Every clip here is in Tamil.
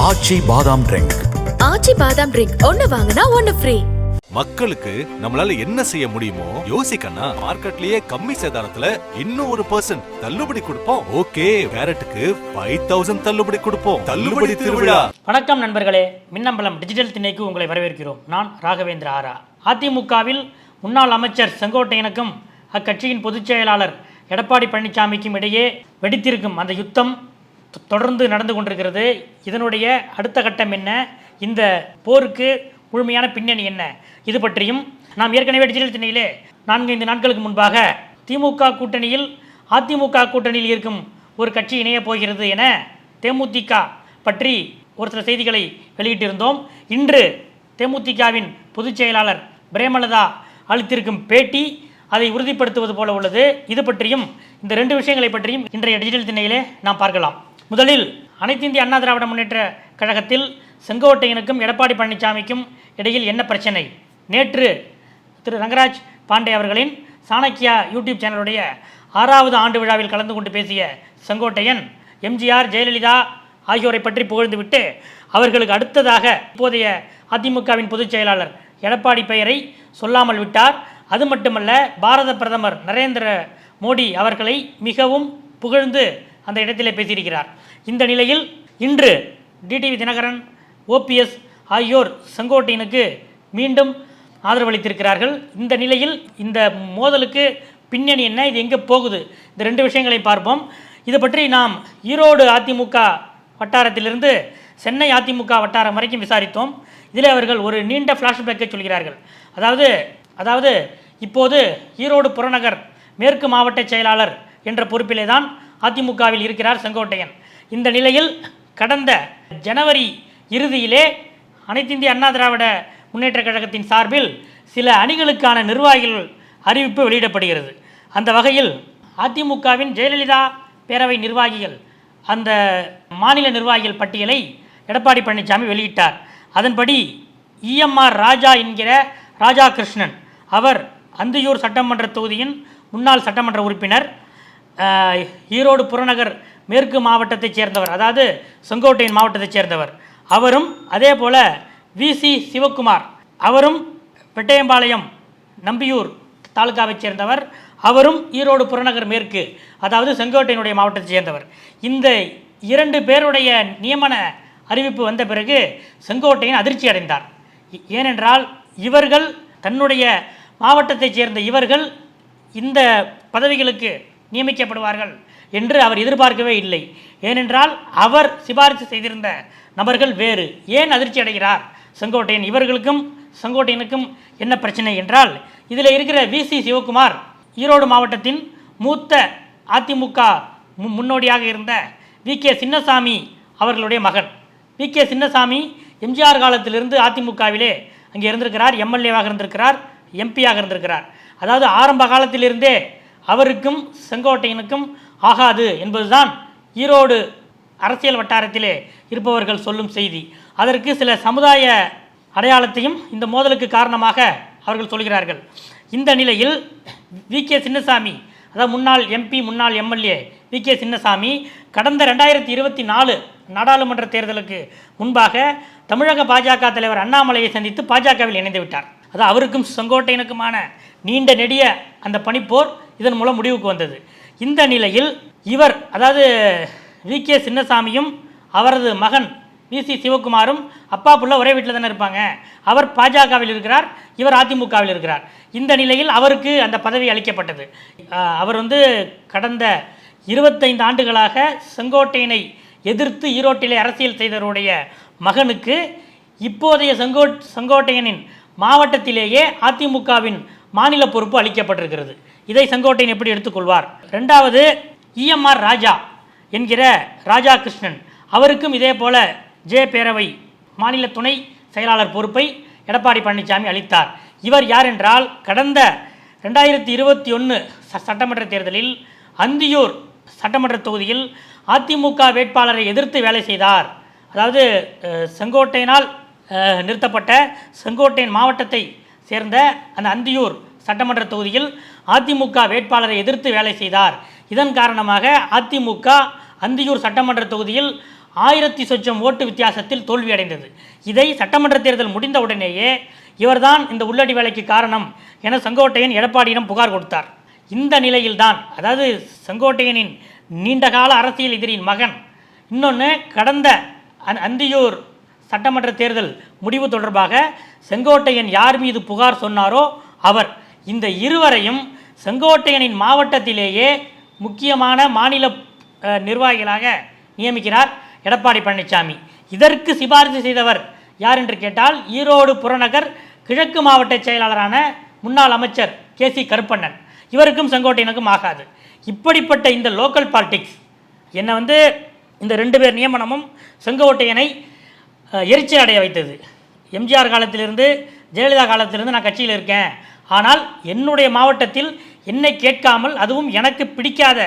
ஆச்சி பாதாம் ட்ரிங்க் ஆச்சி பாதாம் ட்ரிங்க் ஒன்னு வாங்கினா ஒன்னு ஃப்ரீ மக்களுக்கு நம்மளால என்ன செய்ய முடியுமோ யோசிக்கண்ணா மார்க்கெட்லயே கம்மி சேதாரத்துல இன்னும் ஒரு பர்சன்ட் தள்ளுபடி கொடுப்போம். ஓகே கேரட்டுக்கு ஃபைவ் தௌசண்ட் தள்ளுபடி கொடுப்போம். தள்ளுபடி திருவிழா. வணக்கம் நண்பர்களே. மின்னம்பலம் டிஜிட்டல் திணைக்கு உங்களை வரவேற்கிறோம். நான் ராகவேந்திர ஆரா. அதிமுகவில் முன்னாள் அமைச்சர் செங்கோட்டையனுக்கும் அக்கட்சியின் பொதுச் செயலாளர் எடப்பாடி பழனிசாமிக்கும் இடையே வெடித்திருக்கும் அந்த யுத்தம் தொடர்ந்து நடந்து கொண்டிருக்கிறது. இதனுடைய அடுத்த கட்டம் என்ன? இந்த போருக்கு முழுமையான பின்னணி என்ன? இது பற்றியும் நாம் ஏற்கனவே டிஜிட்டல் திணையிலே நான்கு ஐந்து நாட்களுக்கு முன்பாக திமுக கூட்டணியில் அதிமுக கூட்டணியில் இருக்கும் ஒரு கட்சி இணையப் போகிறது என தேமுதிக பற்றி ஒரு சில செய்திகளை வெளியிட்டிருந்தோம். இன்று தேமுதிகவின் பொதுச் செயலாளர் பிரேமலதா அளித்திருக்கும் பேட்டி அதை உறுதிப்படுத்துவது போல உள்ளது. இது பற்றியும் இந்த ரெண்டு விஷயங்களை பற்றியும் இன்றைய டிஜிட்டல் திணையிலே நாம் பார்க்கலாம். முதலில் அனைத்து இந்திய அண்ணா திராவிட முன்னேற்ற கழகத்தில் செங்கோட்டையனுக்கும் எடப்பாடி பழனிசாமிக்கும் இடையில் என்ன பிரச்சனை? நேற்று திரு ரங்கராஜ் பாண்டே அவர்களின் சாணக்கியா யூடியூப் சேனலுடைய ஆறாவது ஆண்டு விழாவில் கலந்து கொண்டு பேசிய செங்கோட்டையன் எம்ஜிஆர் ஜெயலலிதா ஆகியோரை பற்றி புகழ்ந்துவிட்டு அவர்களுக்கு அடுத்ததாக இப்போதைய அதிமுகவின் பொதுச் செயலாளர் எடப்பாடி பெயரை சொல்லாமல் விட்டார். அது மட்டுமல்ல பாரத பிரதமர் நரேந்திர மோடி அவர்களை மிகவும் புகழ்ந்து அந்த இடத்திலே பேசியிருக்கிறார். இந்த நிலையில் இன்று டிடிவி தினகரன் ஓபிஎஸ் ஆகியோர் செங்கோட்டையனுக்கு மீண்டும் ஆதரவளித்திருக்கிறார்கள். இந்த நிலையில் இந்த மோதலுக்கு பின்னணி என்ன? இது எங்கே போகுது? இந்த ரெண்டு விஷயங்களை பார்ப்போம். இது பற்றி நாம் ஈரோடு அதிமுக வட்டாரத்திலிருந்து சென்னை அதிமுக வட்டாரம் வரைக்கும் விசாரித்தோம். இதில் அவர்கள் ஒரு நீண்ட ஃப்ளாஷ்பேக்கை சொல்கிறார்கள். அதாவது அதாவது இப்போது ஈரோடு புறநகர் மேற்கு மாவட்ட செயலாளர் என்ற பொறுப்பிலே தான் அதிமுகவில் இருக்கிறார் செங்கோட்டையன். இந்த நிலையில் கடந்த ஜனவரி இறுதியிலே அனைத்து இந்திய அண்ணா திராவிட முன்னேற்ற கழகத்தின் சார்பில் சில அணிகளுக்கான நிர்வாகிகள் அறிவிப்பு வெளியிடப்படுகிறது. அந்த வகையில் அதிமுகவின் ஜெயலலிதா பேரவை நிர்வாகிகள் அந்த மாநில நிர்வாகிகள் பட்டியலை எடப்பாடி பழனிசாமி வெளியிட்டார். அதன்படி இஎம்ஆர் ராஜா என்கிற ராஜா கிருஷ்ணன் அவர் அந்தியூர் சட்டமன்ற தொகுதியின் முன்னாள் சட்டமன்ற உறுப்பினர் ஈரோடு புறநகர் மேற்கு மாவட்டத்தைச் சேர்ந்தவர் அதாவது செங்கோட்டையின் மாவட்டத்தைச் சேர்ந்தவர். அவரும் அதே போல விசி சிவக்குமார் அவரும் பெட்டையம்பாளையம் நம்பியூர் தாலுகாவைச் சேர்ந்தவர். அவரும் ஈரோடு புறநகர் மேற்கு அதாவது செங்கோட்டையினுடைய மாவட்டத்தைச் சேர்ந்தவர். இந்த இரண்டு பேருடைய நியமன அறிவிப்பு வந்த பிறகு செங்கோட்டையன் அதிர்ச்சி அடைந்தார். ஏனென்றால் இவர்கள் தன்னுடைய மாவட்டத்தைச் சேர்ந்த இவர்கள் இந்த பதவிகளுக்கு நியமிக்கப்படுவார்கள் என்று அவர் எதிர்பார்க்கவே இல்லை. ஏனென்றால் அவர் சிபாரிசு செய்திருந்த நபர்கள் வேறு. ஏன் அதிர்ச்சி அடைகிறார்? செங்கோட்டையன் இவர்களுக்கும் செங்கோட்டையனுக்கும் என்ன பிரச்சனை என்றால் இதில் இருக்கிற விசி சிவகுமார் ஈரோடு மாவட்டத்தின் மூத்த அதிமுக மு- முன்னோடியாக இருந்த வி. கே. சின்னசாமி அவர்களுடைய மகன். வி. கே. சின்னசாமி எம்ஜிஆர் காலத்திலிருந்து அதிமுகவிலே அங்கே இருந்திருக்கிறார் எம்எல்ஏவாக இருந்திருக்கிறார் எம்பியாக இருந்திருக்கிறார். அதாவது ஆரம்ப காலத்திலிருந்தே அவருக்கும் செங்கோட்டையனுக்கும் ஆகாது என்பதுதான் ஈரோடு அரசியல் வட்டாரத்திலே இருப்பவர்கள் சொல்லும் செய்தி. அதற்கு சில சமுதாய அடையாளத்தையும் இந்த மோதலுக்கு காரணமாக அவர்கள் சொல்கிறார்கள். இந்த நிலையில் வி. கே. சின்னசாமி அதாவது முன்னாள் எம்பி முன்னாள் எம்எல்ஏ வி. கே. சின்னசாமி கடந்த ரெண்டாயிரத்தி இருபத்தி நாலு நாடாளுமன்ற தேர்தலுக்கு முன்பாக தமிழக பாஜக தலைவர் அண்ணாமலையை சந்தித்து பாஜகவில் இணைந்து விட்டார். அது அவருக்கும் செங்கோட்டையனுக்குமான நீண்ட நெடிய அந்த பனிப்போர் இதன் மூலம் முடிவுக்கு வந்தது. இந்த நிலையில் இவர் அதாவது வி. கே. சின்னசாமியும் அவரது மகன் வி. சி. சிவகுமாரும் அப்பா புள்ள ஒரே வீட்டில் தானே இருப்பாங்க. அவர் பாஜகவில் இருக்கிறார் இவர் அதிமுகவில் இருக்கிறார். இந்த நிலையில் அவருக்கு அந்த பதவி அளிக்கப்பட்டது. அவர் வந்து கடந்த இருபத்தைந்து ஆண்டுகளாக செங்கோட்டையனை எதிர்த்து ஈரோட்டிலே அரசியல் செய்தவருடைய மகனுக்கு இப்போதைய செங்கோ செங்கோட்டையனின் மாவட்டத்திலேயே அதிமுகவின் மாநில பொறுப்பு அளிக்கப்பட்டிருக்கிறது. இதை செங்கோட்டையன் எப்படி எடுத்துக்கொள்வார்? ரெண்டாவது இஎம்ஆர் ராஜா என்கிற ராஜா கிருஷ்ணன் அவருக்கும் இதே போல ஜே பேரவை மாநில துணை செயலாளர் பொறுப்பை எடப்பாடி பழனிசாமி அளித்தார். இவர் யார் என்றால் கடந்த ரெண்டாயிரத்தி இருபத்தி ஒன்று சட்டமன்ற தேர்தலில் அந்தியூர் சட்டமன்ற தொகுதியில் அதிமுக வேட்பாளரை எதிர்த்து வேலை செய்தார். அதாவது செங்கோட்டையினால் நிறுத்தப்பட்ட செங்கோட்டையன் மாவட்டத்தை சேர்ந்த அந்த அந்தியூர் சட்டமன்ற தொகுதியில் அதிமுக வேட்பாளரை எதிர்த்து வேலை செய்தார். இதன் காரணமாக அதிமுக அந்தியூர் சட்டமன்ற தொகுதியில் ஆயிரத்தி சொச்சம் ஓட்டு வித்தியாசத்தில் தோல்வியடைந்தது. இதை சட்டமன்ற தேர்தல் முடிந்த உடனேயே இவர்தான் இந்த உள்ளடி வேலைக்கு காரணம் என செங்கோட்டையன் எடப்பாடியிடம் புகார் கொடுத்தார். இந்த நிலையில்தான் அதாவது செங்கோட்டையனின் நீண்டகால அரசியல் எதிரியின் மகன் இன்னொன்று கடந்த அந்தியூர் சட்டமன்ற தேர்தல் முடிவு தொடர்பாக செங்கோட்டையன் யார் மீது புகார் சொன்னாரோ அவர். இந்த இருவரையும் செங்கோட்டையனின் மாவட்டத்திலேயே முக்கியமான மாநில நிர்வாகிகளாக நியமிக்கிறார் எடப்பாடி பழனிசாமி இதற்கு சிபாரிசு செய்தவர் யார் என்று கேட்டால் ஈரோடு புறநகர் கிழக்கு மாவட்ட செயலாளரான முன்னாள் அமைச்சர் கே சி கருப்பண்ணன். இவருக்கும் செங்கோட்டையனுக்கும் ஆகாது. இப்படிப்பட்ட இந்த லோக்கல் பாலிடிக்ஸ் என்னை வந்து இந்த ரெண்டு பேர் நியமனமும் செங்கோட்டையனை எரிச்சல் அடைய வைத்தது. எம்ஜிஆர் காலத்திலிருந்து ஜெயலலிதா காலத்திலிருந்து நான் கட்சியில் இருக்கேன். ஆனால் என்னுடைய மாவட்டத்தில் என்னை கேட்காமல் அதுவும் எனக்கு பிடிக்காத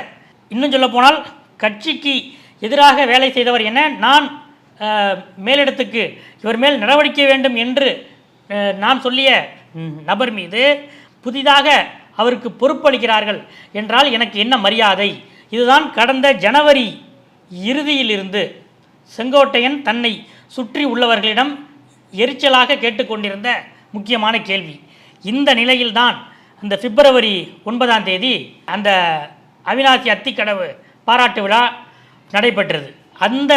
இன்னும் சொல்லப்போனால் கட்சிக்கு எதிராக வேலை செய்தவர் என நான் மேலிடத்துக்கு இவர் மேல் நடவடிக்கை வேண்டும் என்று நான் சொல்லிய நபர் மீது புதிதாக அவருக்கு பொறுப்பளிக்கிறார்கள் என்றால் எனக்கு என்ன மரியாதை? இதுதான் கடந்த ஜனவரி இறுதியிலிருந்து செங்கோட்டையன் தன்னை சுற்றி உள்ளவர்களிடம் எரிச்சலாக கேட்டுக்கொண்டிருந்த முக்கியமான கேள்வி. இந்த நிலையில்தான் அந்த பிப்ரவரி ஒன்பதாம் தேதி அந்த அவினாசி அத்திக்கடவு பாராட்டு விழா நடைபெற்றது. அந்த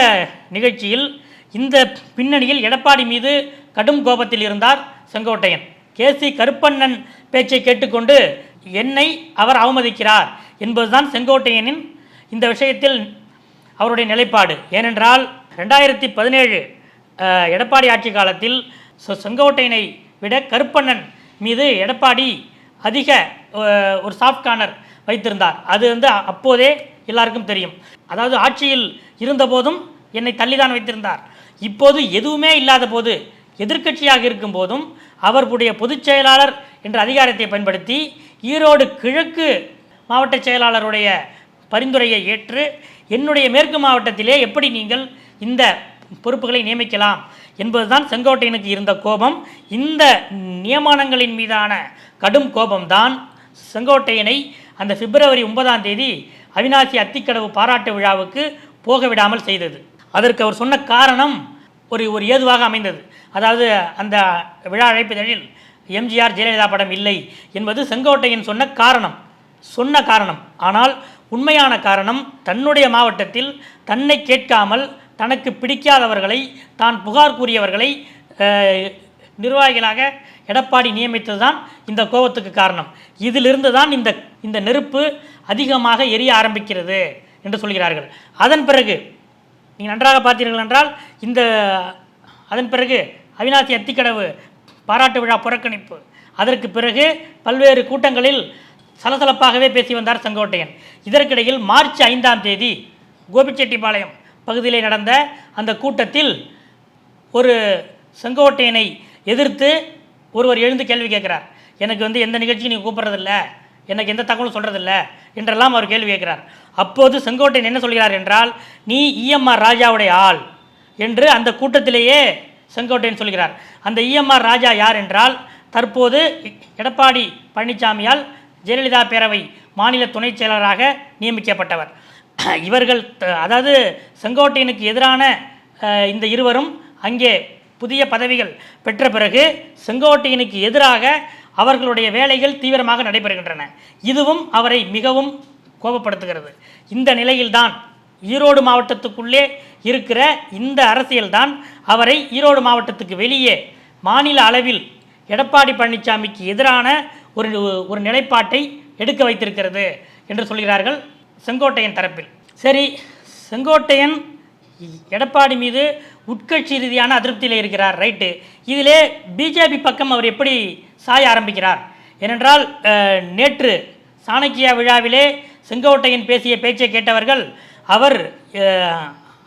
நிகழ்ச்சியில் இந்த பின்னணியில் எடப்பாடி மீது கடும் கோபத்தில் இருந்தார் செங்கோட்டையன். கேசி கருப்பண்ணன் பேச்சை கேட்டுக்கொண்டு என்னை அவர் அவமதிக்கிறார் என்பதுதான் செங்கோட்டையனின் இந்த விஷயத்தில் அவருடைய நிலைப்பாடு. ஏனென்றால் ரெண்டாயிரத்தி பதினேழு எடப்பாடி ஆட்சி காலத்தில் செங்கோட்டையனை விட கருப்பண்ணன் மீது எடப்பாடி அதிக ஒரு சாஃப்ட் கார்னர் வைத்திருந்தார். அது வந்து அப்போதே எல்லாருக்கும் தெரியும். அதாவது ஆட்சியில் இருந்தபோதும் என்னை தள்ளிதான் வைத்திருந்தார். இப்போது எதுவுமே இல்லாத போது எதிர்க்கட்சியாக இருக்கும் போதும் அவருடைய பொதுச் செயலாளர் என்ற அதிகாரத்தை பயன்படுத்தி ஈரோடு கிழக்கு மாவட்ட செயலாளருடைய பரிந்துரையை ஏற்று என்னுடைய மேற்கு மாவட்டத்திலே எப்படி நீங்கள் இந்த பொறுப்புகளை நியமிக்கலாம் என்பதுதான் செங்கோட்டையனுக்கு இருந்த கோபம். இந்த நியமனங்களின் மீதான கடும் கோபம்தான் செங்கோட்டையனை அந்த பிப்ரவரி ஒன்பதாம் தேதி அவினாசி அத்திக்கடவு பாராட்டு விழாவுக்கு போக விடாமல் செய்தது. அதற்கு அவர் சொன்ன காரணம் ஒரு ஒரு ஏதுவாக அமைந்தது. அதாவது அந்த விழா அழைப்பிதழில் எம்ஜிஆர் ஜெயலலிதா படம் இல்லை என்பது செங்கோட்டையன் சொன்ன காரணம். சொன்ன காரணம். ஆனால் உண்மையான காரணம் தன்னுடைய மாவட்டத்தில் தன்னை கேட்காமல் தனக்கு பிடிக்காதவர்களை தான் புகார் கூறியவர்களை நிர்வாகிகளாக எடப்பாடி நியமித்ததுதான் இந்த கோபத்துக்கு காரணம். இதிலிருந்து தான் இந்த இந்த நெருப்பு அதிகமாக எரிய ஆரம்பிக்கிறது என்று சொல்கிறார்கள். அதன் பிறகு நீங்கள் நன்றாக பார்த்தீர்கள் என்றால் இந்த அதன் பிறகு அவிநாசி அத்திக்கடவு பாராட்டு விழா புறக்கணிப்பு. அதற்கு பிறகு பல்வேறு கூட்டங்களில் சலசலப்பாகவே பேசி வந்தார் செங்கோட்டையன். இதற்கிடையில் மார்ச் ஐந்தாம் தேதி கோபிச்செட்டிப்பாளையம் பகுதியிலே நடந்த அந்த கூட்டத்தில் ஒரு செங்கோட்டையனை எதிர்த்து ஒருவர் எழுந்து கேள்வி கேட்கிறார். எனக்கு வந்து எந்த நிகழ்ச்சியும் நீ கூப்பிட்றதில்ல. எனக்கு எந்த தகவலும் சொல்கிறதில்ல என்றெல்லாம் அவர் கேள்வி கேட்கிறார். அப்போது செங்கோட்டையன் என்ன சொல்கிறார் என்றால் நீ இஎம்ஆர் ராஜாவுடைய ஆள் என்று அந்த கூட்டத்திலேயே செங்கோட்டையன் சொல்கிறார். அந்த இஎம்ஆர் ராஜா யார் என்றால் தற்போது எடப்பாடி பழனிசாமியால் ஜெயலலிதா பேரவை மாநில துணைச் செயலராக நியமிக்கப்பட்டவர். இவர்கள் அதாவது செங்கோட்டையனுக்கு எதிரான இந்த இருவரும் அங்கே புதிய பதவிகள் பெற்ற பிறகு செங்கோட்டையனுக்கு எதிராக அவர்களுடைய வேலைகள் தீவிரமாக நடைபெறுகின்றன. இதுவும் அவரை மிகவும் கோபப்படுத்துகிறது. இந்த நிலையில்தான் ஈரோடு மாவட்டத்துக்குள்ளே இருக்கிற இந்த அரசியல்தான் அவரை ஈரோடு மாவட்டத்துக்கு வெளியே மாநில அளவில் எடப்பாடி பழனிசாமிக்கு எதிரான ஒரு ஒரு நிலைப்பாட்டை எடுக்க வைத்திருக்கிறது என்று சொல்கிறார்கள். செங்கோட்டையன் தரப்பில். சரி செங்கோட்டையன் எடப்பாடி மீது உட்கட்சி ரீதியான அதிருப்தியில் இருக்கிறார் ரைட்டு. இதிலே பிஜேபி பக்கம் அவர் எப்படி சாய ஆரம்பிக்கிறார்? ஏனென்றால் நேற்று சாணக்கியா விழாவிலே செங்கோட்டையன் பேசிய பேச்சை கேட்டவர்கள் அவர்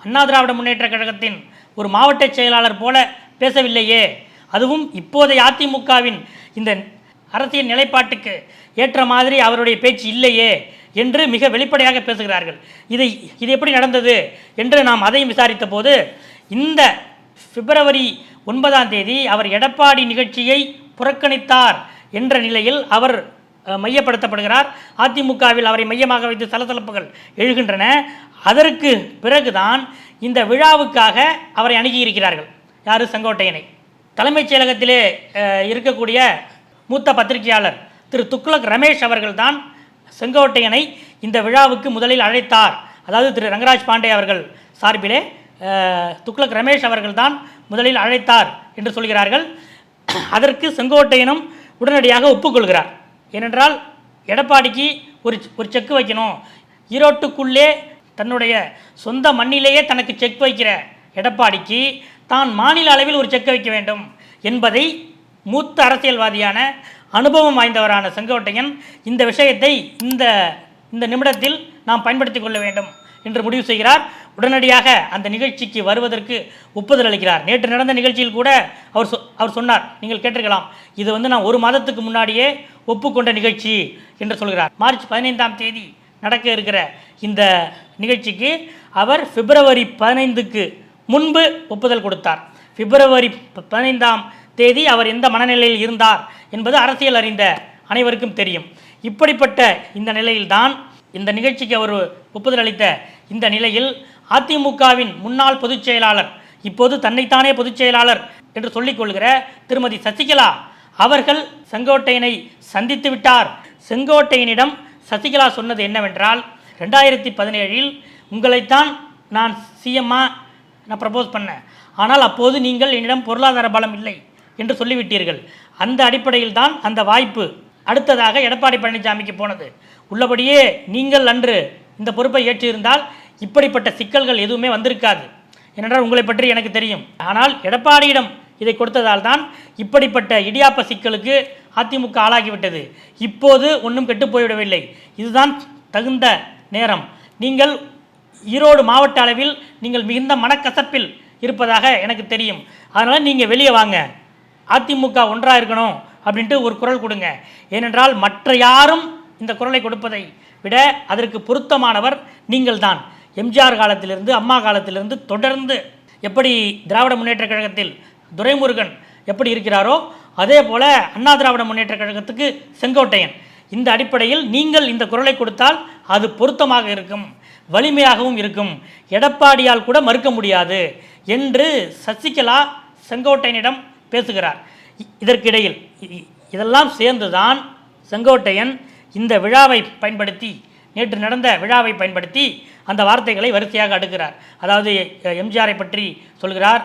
அண்ணா திராவிட முன்னேற்ற கழகத்தின் ஒரு மாவட்ட செயலாளர் போல பேசவில்லையே. அதுவும் இப்போதைய அதிமுகவின் இந்த அரசியல் நிலைப்பாட்டுக்கு ஏற்ற மாதிரி அவருடைய பேச்சு இல்லையே. என்று மிக வெளிப்படையாக பேசுகிறார்கள். இதை இது எப்படி நடந்தது என்று நாம் அதையும் விசாரித்த போது இந்த பிப்ரவரி ஒன்பதாம் தேதி அவர் எடப்பாடி நிகழ்ச்சியை புறக்கணித்தார் என்ற நிலையில் அவர் மையப்படுத்தப்படுகிறார். அதிமுகவில் அவரை மையமாக வைத்து சலசலப்புகள் எழுகின்றன. அதற்கு பிறகுதான் இந்த விழாவுக்காக அவரை அணுகியிருக்கிறார்கள். யார்? செங்கோட்டையனை. தலைமைச் செயலகத்திலே இருக்கக்கூடிய மூத்த பத்திரிகையாளர் திரு துக்ளக் ரமேஷ் அவர்கள்தான் செங்கோட்டையனை இந்த விழாவுக்கு முதலில் அழைத்தார். அதாவது திரு ரங்கராஜ் பாண்டே அவர்கள் சார்பிலே துக்ளக் ரமேஷ் அவர்கள்தான் முதலில் அழைத்தார் என்று சொல்கிறார்கள். அதற்கு செங்கோட்டையனும் உடனடியாக ஒப்புக்கொள்கிறார் ஏனென்றால் எடப்பாடிக்கு ஒரு ஒரு செக் வைக்கணும். ஈரோட்டுக்குள்ளே தன்னுடைய சொந்த மண்ணிலேயே தனக்கு செக் வைக்கிற எடப்பாடிக்கு தான் மாநில அளவில் ஒரு செக் வைக்க வேண்டும் என்பதை மூத்த அரசியல்வாதியான அனுபவம் வாய்ந்தவரான செங்கோட்டையன் இந்த விஷயத்தை இந்த இந்த நிமிடத்தில் நாம் பயன்படுத்திக் கொள்ள வேண்டும் என்று முடிவு செய்கிறார். உடனடியாக அந்த நிகழ்ச்சிக்கு வருவதற்கு ஒப்புதல் அளிக்கிறார். நேற்று நடந்த நிகழ்ச்சியில் கூட அவர் சொ அவர் சொன்னார். நீங்கள் கேட்டிருக்கலாம். இது வந்து நான் ஒரு மாதத்துக்கு முன்னாடியே ஒப்புக்கொண்ட நிகழ்ச்சி என்று சொல்கிறார். மார்ச் பதினைந்தாம் தேதி நடக்க இருக்கிற இந்த நிகழ்ச்சிக்கு அவர் பிப்ரவரி பதினைந்துக்கு முன்பு ஒப்புதல் கொடுத்தார். பிப்ரவரி பதினைந்தாம் தேதி அவர் எந்த மனநிலையில் இருந்தார் என்பது அரசியல் அறிந்த அனைவருக்கும் தெரியும். இப்படிப்பட்ட இந்த நிலையில்தான் இந்த நிகழ்ச்சிக்கு அவர் ஒப்புதல் அளித்த இந்த நிலையில் அதிமுகவின் முன்னாள் பொதுச் செயலாளர் இப்போது தன்னைத்தானே பொதுச் செயலாளர் என்று சொல்லிக் கொள்கிற திருமதி சசிகலா அவர்கள் செங்கோட்டையனை சந்தித்து விட்டார். செங்கோட்டையனிடம் சசிகலா சொன்னது என்னவென்றால் ரெண்டாயிரத்தி பதினேழில் உங்களைத்தான் நான் சிஎம்மா நான் ப்ரப்போஸ் பண்ணேன். ஆனால் அப்போது நீங்கள் என்னிடம் பொருளாதார பலம் இல்லை. என்று சொல்லிவிட்டீர்கள். அந்த அடிப்படையில் தான் அந்த வாய்ப்பு அடுத்ததாக எடப்பாடி பழனிசாமிக்கு போனது. உள்ளபடியே நீங்கள் அன்று இந்த பொறுப்பை ஏற்றிருந்தால் இப்படிப்பட்ட சிக்கல்கள் எதுவுமே வந்திருக்காது. ஏனென்றால் உங்களை பற்றி எனக்கு தெரியும். ஆனால் எடப்பாடியிடம் இதை கொடுத்ததால் தான் இப்படிப்பட்ட இடியாப்ப சிக்கலுக்கு அதிமுக ஆளாகிவிட்டது. இப்போது ஒன்றும் கெட்டு போய்விடவில்லை இதுதான் தகுந்த நேரம். நீங்கள் ஈரோடு மாவட்ட அளவில் நீங்கள் மிகுந்த மனக்கசப்பில் இருப்பதாக எனக்கு தெரியும். அதனால் நீங்கள் வெளியே வாங்க. அதிமுக ஒன்றாக இருக்கணும் அப்படின்ட்டு ஒரு குரல் கொடுங்க. ஏனென்றால் மற்ற யாரும் இந்த குரலை கொடுப்பதை விட அதற்கு பொருத்தமானவர் நீங்கள்தான். எம்ஜிஆர் காலத்திலிருந்து அம்மா காலத்திலிருந்து தொடர்ந்து எப்படி திராவிட முன்னேற்ற கழகத்தில் துரைமுருகன் எப்படி இருக்கிறாரோ அதே போல அண்ணா திராவிட முன்னேற்ற கழகத்துக்கு செங்கோட்டையன். இந்த அடிப்படையில் நீங்கள் இந்த குரலை கொடுத்தால் அது பொருத்தமாக இருக்கும் வலிமையாகவும் இருக்கும். எடப்பாடியால் கூட மறுக்க முடியாது என்று சசிகலா செங்கோட்டையனிடம் பேசுகிறார். இ- இதற்கிடையில் இதெல்லாம் சேர்ந்துதான் செங்கோட்டையன் இந்த விழாவை பயன்படுத்தி நேற்று நடந்த விழாவை பயன்படுத்தி அந்த வார்த்தைகளை வரிசையாக அடுக்கிறார். அதாவது எம்ஜிஆரை பற்றி சொல்கிறார்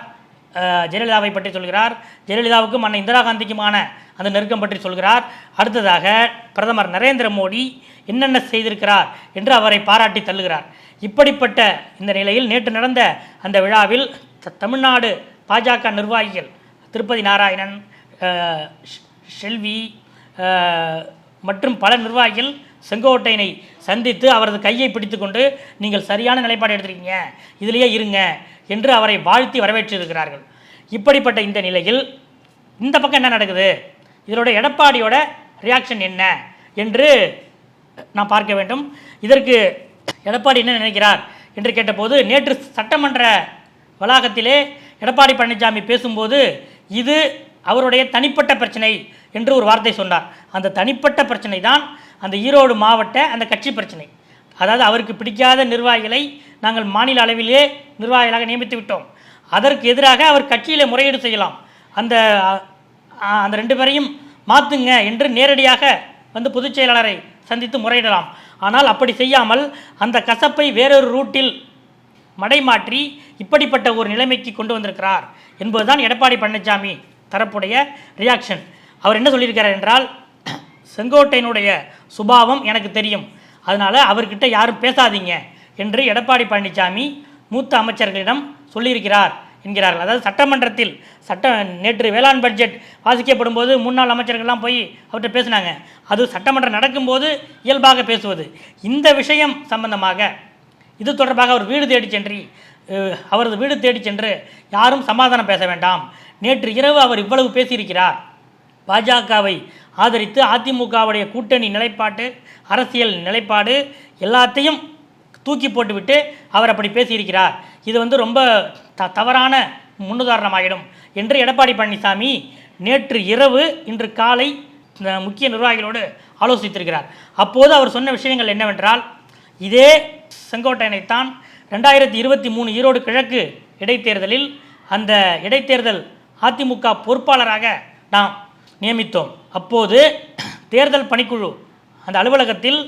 ஜெயலலிதாவை பற்றி சொல்கிறார் ஜெயலலிதாவுக்கும் அண்ணன் இந்திரா காந்திக்குமான அந்த நெருக்கம் பற்றி சொல்கிறார். அடுத்ததாக பிரதமர் நரேந்திர மோடி என்னென்ன செய்திருக்கிறார் என்று அவரை பாராட்டி தள்ளுகிறார். இப்படிப்பட்ட இந்த நிலையில் நேற்று நடந்த அந்த விழாவில் த- தமிழ்நாடு பாஜக நிர்வாகிகள் திருப்பதி நாராயணன் ஷெல்வி மற்றும் பல நிர்வாகிகள் செங்கோட்டையனை சந்தித்து அவரது கையை பிடித்துக்கொண்டு நீங்கள் சரியான நிலைப்பாடு எடுத்திருக்கீங்க இதிலேயே இருங்க என்று அவரை வாழ்த்தி வரவேற்றிருக்கிறார்கள். இப்படிப்பட்ட இந்த நிலையில் இந்த பக்கம் என்ன நடக்குது? இதனோட எடப்பாடியோட ரியாக்ஷன் என்ன? என்று நான் பார்க்க வேண்டும். இதற்கு எடப்பாடி என்ன நினைக்கிறார் என்று கேட்டபோது நேற்று சட்டமன்ற வளாகத்திலே எடப்பாடி பழனிசாமி பேசும்போது இது அவருடைய தனிப்பட்ட பிரச்சனை என்று ஒரு வார்த்தை சொன்னார். அந்த தனிப்பட்ட பிரச்சனை தான் அந்த ஈரோடு மாவட்ட அந்த கட்சி பிரச்சனை. அதாவது அவருக்கு பிடிக்காத நிர்வாகிகளை நாங்கள் மாநில அளவிலே நிர்வாகிகளாக நியமித்து விட்டோம். அதற்கு எதிராக அவர் கட்சியில் முறையீடு செய்யலாம். அந்த அந்த ரெண்டு பேரையும் மாற்றுங்க என்று நேரடியாக வந்து பொதுச் செயலாளரை சந்தித்து முறையிடலாம். ஆனால் அப்படி செய்யாமல் அந்த கசப்பை வேறொரு ரூட்டில் மடைமாற்றி இப்படிப்பட்ட ஒரு நிலைமைக்கு கொண்டு வந்திருக்கிறார். என்பதுதான் எடப்பாடி பழனிசாமி தரப்புடைய ரியாக்ஷன் அவர் என்ன சொல்லியிருக்கிறார் என்றால் செங்கோட்டையினுடைய சுபாவம் எனக்கு தெரியும். அதனால் அவர்கிட்ட யாரும் பேசாதீங்க என்று எடப்பாடி பழனிசாமி மூத்த அமைச்சர்களிடம் சொல்லியிருக்கிறார் என்கிறார்கள். அதாவது சட்டமன்றத்தில் சட்ட நேற்று வேளாண் பட்ஜெட் வாசிக்கப்படும் போது முன்னாள் அமைச்சர்கள்லாம் போய் அவர்கிட்ட பேசினாங்க. அது சட்டமன்றம் நடக்கும்போது இயல்பாக பேசுவது. இந்த விஷயம் சம்பந்தமாக இது தொடர்பாக அவர் வீடு தேடி சென்று அவரது வீடு தேடி சென்று யாரும் சமாதானம் பேச வேண்டாம். நேற்று இரவு அவர் இவ்வளவு பேசியிருக்கிறார். பாஜகவை ஆதரித்து அதிமுகவுடைய கூட்டணி நிலைப்பாட்டு அரசியல் நிலைப்பாடு எல்லாத்தையும் தூக்கி போட்டுவிட்டு அவர் அப்படி பேசியிருக்கிறார். இது வந்து ரொம்ப த தவறான முன்னுதாரணமாகிடும் என்று எடப்பாடி பழனிசாமி நேற்று இரவு இன்று காலை முக்கிய நிர்வாகிகளோடு ஆலோசித்திருக்கிறார். அப்போது அவர் சொன்ன விஷயங்கள் என்னவென்றால் இதே செங்கோட்டையனைத்தான் ரெண்டாயிரத்தி இருபத்தி மூணு ஈரோடு கிழக்கு இடைத்தேர்தலில் அந்த இடைத்தேர்தல் அதிமுக பொறுப்பாளராக நாம் நியமித்தோம். அப்போது தேர்தல் பணிக்குழு அந்த அலுவலகத்தில்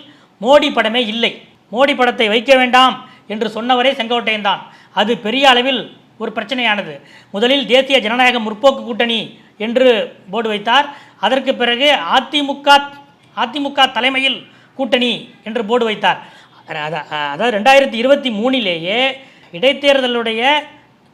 மோடி படமே இல்லை. மோடி படத்தை வைக்க வேண்டாம் என்று சொன்னவரே செங்கோட்டையன் தான். அது பெரிய அளவில் ஒரு பிரச்சனையானது. முதலில் தேசிய ஜனநாயக முற்போக்கு கூட்டணி என்று போர்டு வைத்தார். அதற்கு பிறகு அதிமுக அதிமுக தலைமையில் கூட்டணி என்று போர்டு வைத்தார். அதாவது ரெண்டாயிரத்தி இருபத்தி மூணிலேயே இடைத்தேர்தலுடைய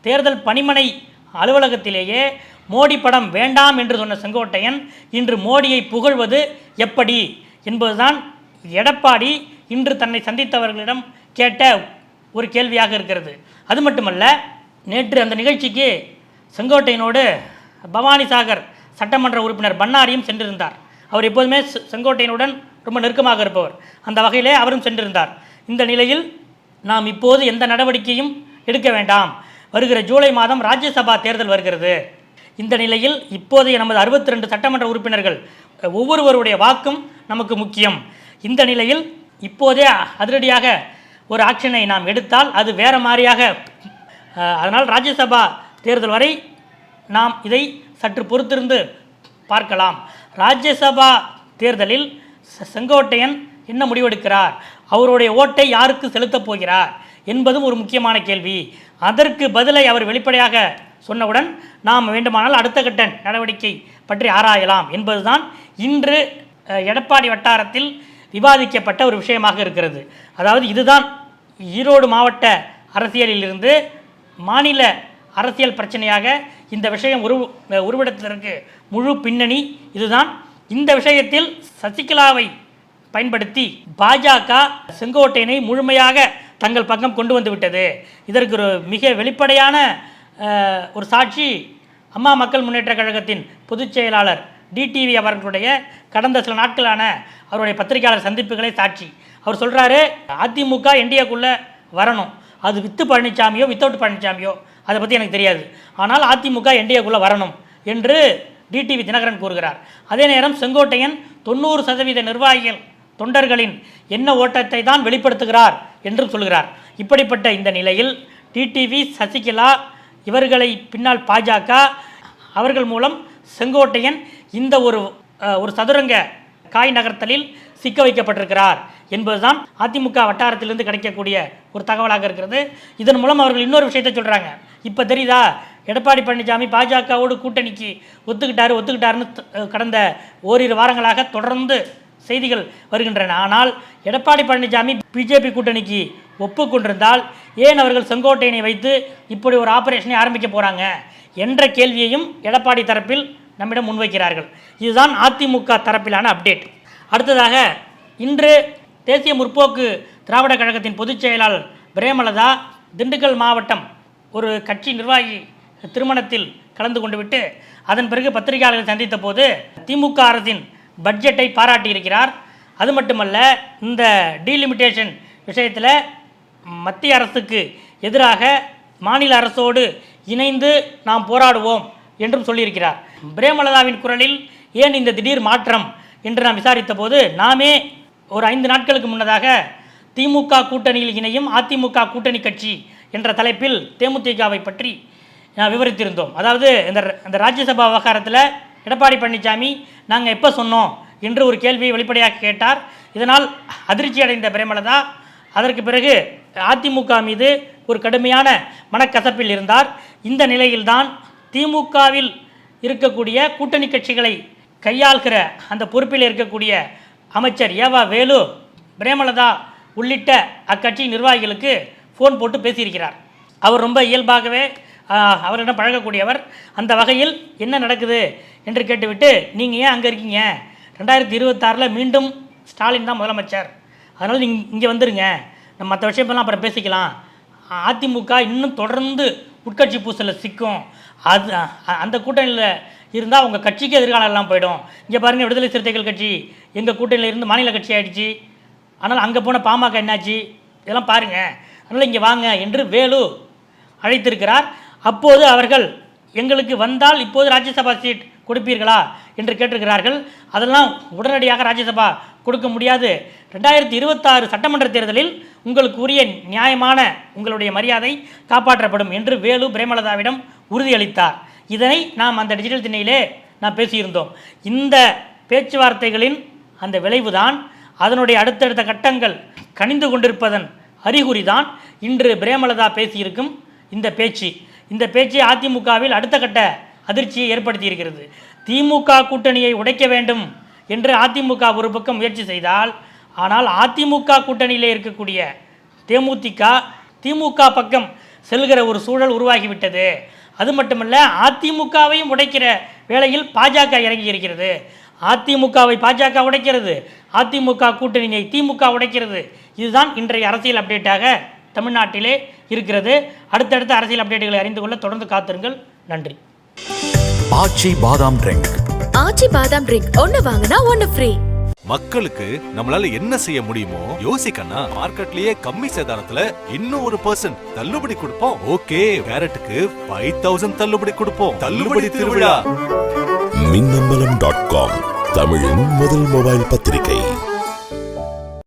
தேர்தல் பணிமனை அலுவலகத்திலேயே மோடி படம் வேண்டாம் என்று சொன்ன செங்கோட்டையன் இன்று மோடியை புகழ்வது எப்படி என்பதுதான் எடப்பாடி இன்று தன்னை சந்தித்தவர்களிடம் கேட்ட ஒரு கேள்வியாக இருக்கிறது. அது மட்டுமல்ல நேற்று அந்த நிகழ்ச்சிக்கு செங்கோட்டையனோடு பவானி சாகர் சட்டமன்ற உறுப்பினர் பன்னாரியும் சென்றிருந்தார். அவர் எப்போதுமே செங்கோட்டையனுடன் ரொம்ப நெருக்கமாக இருப்பவர். அந்த வகையிலே அவரும் சென்றிருந்தார். இந்த நிலையில் நாம் இப்போது எந்த நடவடிக்கையும் எடுக்க வேண்டாம். வருகிற ஜூலை மாதம் ராஜ்யசபா தேர்தல் வருகிறது. இந்த நிலையில் இப்போதைய நமது 62 சட்டமன்ற உறுப்பினர்கள் ஒவ்வொருவருடைய வாக்கும் நமக்கு முக்கியம். இந்த நிலையில் இப்போதே அதிரடியாக ஒரு ஆக்ஷனை நாம் எடுத்தால் அது வேற மாதிரியாக அதனால் ராஜ்யசபா தேர்தல் வரை நாம் இதை சற்று பொறுத்திருந்து பார்க்கலாம். ராஜ்யசபா தேர்தலில் செங்கோட்டையன் என்ன முடிவெடுக்கிறார்? அவருடைய ஓட்டை யாருக்கு செலுத்தப் போகிறார்? என்பதும் ஒரு முக்கியமான கேள்வி. அதற்கு பதிலை அவர் வெளிப்படையாக சொன்னவுடன் நாம் வேண்டுமானால் அடுத்த கட்ட நடவடிக்கை பற்றி ஆராயலாம் என்பதுதான் இன்று எடப்பாடி வட்டாரத்தில் விவாதிக்கப்பட்ட ஒரு விஷயமாக இருக்கிறது. அதாவது இதுதான் ஈரோடு மாவட்ட அரசியலிலிருந்து மாநில அரசியல் பிரச்சனையாக இந்த விஷயம் உரு உருவெடுத்ததற்கு முழு பின்னணி இதுதான். இந்த விஷயத்தில் சசிகலாவை பயன்படுத்தி பாஜக செங்கோட்டையனை முழுமையாக தங்கள் பக்கம் கொண்டு வந்து விட்டது. இதற்கு ஒரு மிக வெளிப்படையான ஒரு சாட்சி அம்மா மக்கள் முன்னேற்றக் கழகத்தின் பொதுச் செயலாளர் டிடிவி அவர்களுடைய கடந்த சில நாட்களான அவருடைய பத்திரிகையாளர் சந்திப்புகளை சாட்சி. அவர் சொல்கிறாரு அதிமுக என்டிஏக்குள்ளே வரணும். அது வித்து பழனிசாமியோ வித்தவுட் பழனிசாமியோ அதை பற்றி எனக்கு தெரியாது. ஆனால் அதிமுக என்டிஏக்குள்ளே வரணும் என்று டிடிவி தினகரன் கூறுகிறார். அதே நேரம் செங்கோட்டையன் தொண்ணூறு சதவீத நிர்வாகிகள் தொண்டர்களின் என்ன ஓட்டத்தை தான் வெளிப்படுத்துகிறார் என்றும் சொல்கிறார். இப்படிப்பட்ட இந்த நிலையில் டிடிவி சசிகலா இவர்களை பின்னால் பாஜக அவர்கள் மூலம் செங்கோட்டையன் இந்த ஒரு ஒரு சதுரங்க காய் நகர்த்தலில் சிக்க வைக்கப்பட்டிருக்கிறார். என்பதுதான் அதிமுக வட்டாரத்திலிருந்து கிடைக்கக்கூடிய ஒரு தகவலாக இருக்கிறது. இதன் மூலம் அவர்கள் இன்னொரு விஷயத்தை சொல்கிறாங்க இப்போ தெரியுதா? எடப்பாடி பழனிசாமி பாஜகவோடு கூட்டணிக்கு ஒத்துக்கிட்டாரு ஒத்துக்கிட்டாருன்னு கடந்த ஓரிரு வாரங்களாக தொடர்ந்து செய்திகள் வருகின்றன. ஆனால் எடப்பாடி பழனிசாமி பிஜேபி கூட்டணிக்கு ஒப்புக்கொண்டிருந்தால் ஏன் அவர்கள் செங்கோட்டையனை வைத்து இப்படி ஒரு ஆபரேஷனை ஆரம்பிக்க போகிறாங்க என்ற கேள்வியையும் எடப்பாடி தரப்பில் நம்மிடம் முன்வைக்கிறார்கள். இதுதான் அதிமுக தரப்பிலான அப்டேட். அடுத்ததாக இன்று தேசிய முற்போக்கு திராவிட கழகத்தின் பொதுச் செயலாளர் பிரேமலதா திண்டுக்கல் மாவட்டம் ஒரு கட்சி நிர்வாகி திருமணத்தில் கலந்து கொண்டு விட்டு அதன் பிறகு பத்திரிகையாளர்களை சந்தித்த போது திமுக அரசின் பட்ஜெட்டை பாராட்டியிருக்கிறார் அது மட்டுமல்ல இந்த டீலிமிட்டேஷன் விஷயத்தில் மத்திய அரசுக்கு எதிராக மாநில அரசோடு இணைந்து நாம் போராடுவோம் என்றும் சொல்லியிருக்கிறார். பிரேமலதாவின் குரலில் ஏன் இந்த திடீர் மாற்றம் என்று நாம் விசாரித்த போது நாமே ஒரு ஐந்து நாட்களுக்கு முன்னதாக திமுக கூட்டணியில் இணையும் அதிமுக கூட்டணி கட்சி என்ற தலைப்பில் தேமுதிகவை பற்றி விவரித்திருந்தோம். அதாவது இந்த இந்த ராஜ்யசபா விவகாரத்தில் எடப்பாடி பழனிசாமி நாங்கள் எப்போ சொன்னோம்? என்று ஒரு கேள்வியை வெளிப்படையாக கேட்டார். இதனால் அதிர்ச்சி அடைந்த பிரேமலதா அதற்கு பிறகு அதிமுக மீது ஒரு கடுமையான மனக்கசப்பில் இருந்தார். இந்த நிலையில்தான் திமுகவில் இருக்கக்கூடிய கூட்டணி கட்சிகளை கையாள்கிற அந்த பொறுப்பில் இருக்கக்கூடிய அமைச்சர் ஏவா வேலு பிரேமலதா உள்ளிட்ட அக்கட்சி நிர்வாகிகளுக்கு ஃபோன் போட்டு பேசியிருக்கிறார். அவர் ரொம்ப இயல்பாகவே அவரிடம் பழகக்கூடியவர். அந்த வகையில் என்ன நடக்குது என்று கேட்டுவிட்டு நீங்கள் ஏன் அங்கே இருக்கீங்க? ரெண்டாயிரத்தி இருபத்தாறில் மீண்டும் ஸ்டாலின் தான் முதலமைச்சர். அதனால் நீங்கள் இங்கே வந்துடுங்க நம்ம மற்ற விஷயமெல்லாம் அப்புறம் பேசிக்கலாம். அதிமுக இன்னும் தொடர்ந்து உட்கட்சி பூசலில் சிக்கும். அது அந்த கூட்டணியில் இருந்தால் உங்கள் கட்சிக்கு எதிர்காலம் எல்லாம் போயிடும். இங்கே பாருங்கள் விடுதலை சிறுத்தைகள் கட்சி. எங்கள் கூட்டணியில் இருந்து மாநில கட்சி ஆயிடுச்சு. ஆனால் அங்கே போன பாமக என்னாச்சு? இதெல்லாம் பாருங்கள் அதனால் இங்கே வாங்க என்று வேலு அழைத்திருக்கிறார். அப்போது அவர்கள் எங்களுக்கு வந்தால் இப்போது ராஜ்யசபா சீட் கொடுப்பீர்களா? என்று கேட்டிருக்கிறார்கள். அதெல்லாம் உடனடியாக ராஜ்யசபா கொடுக்க முடியாது. ரெண்டாயிரத்தி இருபத்தாறு சட்டமன்ற தேர்தலில் உங்களுக்கு உரிய நியாயமான உங்களுடைய மரியாதை காப்பாற்றப்படும் என்று வேலு பிரேமலதாவிடம் உறுதியளித்தார். இதனை நாம் அந்த டிஜிட்டல் திண்ணையிலே நாம் பேசியிருந்தோம். இந்த பேச்சுவார்த்தைகளின் அந்த விளைவுதான் அதனுடைய அடுத்தடுத்த கட்டங்கள் கனிந்து கொண்டிருப்பதன் அறிகுறிதான் இன்று பிரேமலதா பேசியிருக்கும் இந்த பேச்சு. இந்த பேச்சு அதிமுகவில் அடுத்த கட்ட அதிர்ச்சியை ஏற்படுத்தியிருக்கிறது. திமுக கூட்டணியை உடைக்க வேண்டும் என்று அதிமுக ஒரு பக்கம் முயற்சி செய்தால் ஆனால் அதிமுக கூட்டணியிலே இருக்கக்கூடிய தேமுதிக திமுக பக்கம் செல்கிற ஒரு சூழல் உருவாகிவிட்டது. அது மட்டுமல்ல அதிமுகவையும் உடைக்கிற வேளையில் பாஜக இறங்கி இருக்கிறது. அதிமுகவை பாஜக உடைக்கிறது. அதிமுக கூட்டணியை திமுக உடைக்கிறது. இதுதான் இன்றைய அரசியல் அப்டேட்டாக தமிழ்நாட்டிலே இருக்கிறது. அடுத்தடுத்த அரசியல் அப்டேட்டுகளை அறிந்து கொள்ள தொடர்ந்து காத்திருங்கள். நன்றி. ஆச்சி பாதாம் ட்ரிங்க். ஆச்சி பாதாம் ட்ரிங்க். ஒன்னு வாங்கினா ஒன்னு ஃப்ரீ. மக்களுக்கு நம்மளால என்ன செய்ய முடியுமோ யோசிக்கனா மார்க்கெட்லயே கம்மி சேதாரத்துல இன்னும் ஒரு பர்சன்ட் தள்ளுபடி கொடுப்போம். ஓகே கேரட்டுக்கு ஃபைவ் தௌசண்ட் தள்ளுபடி கொடுப்போம். தள்ளுபடி திருவிழா. மின்னம்பலம் டாட் காம் தமிழின் முதல் மொபைல் பத்திரிகை.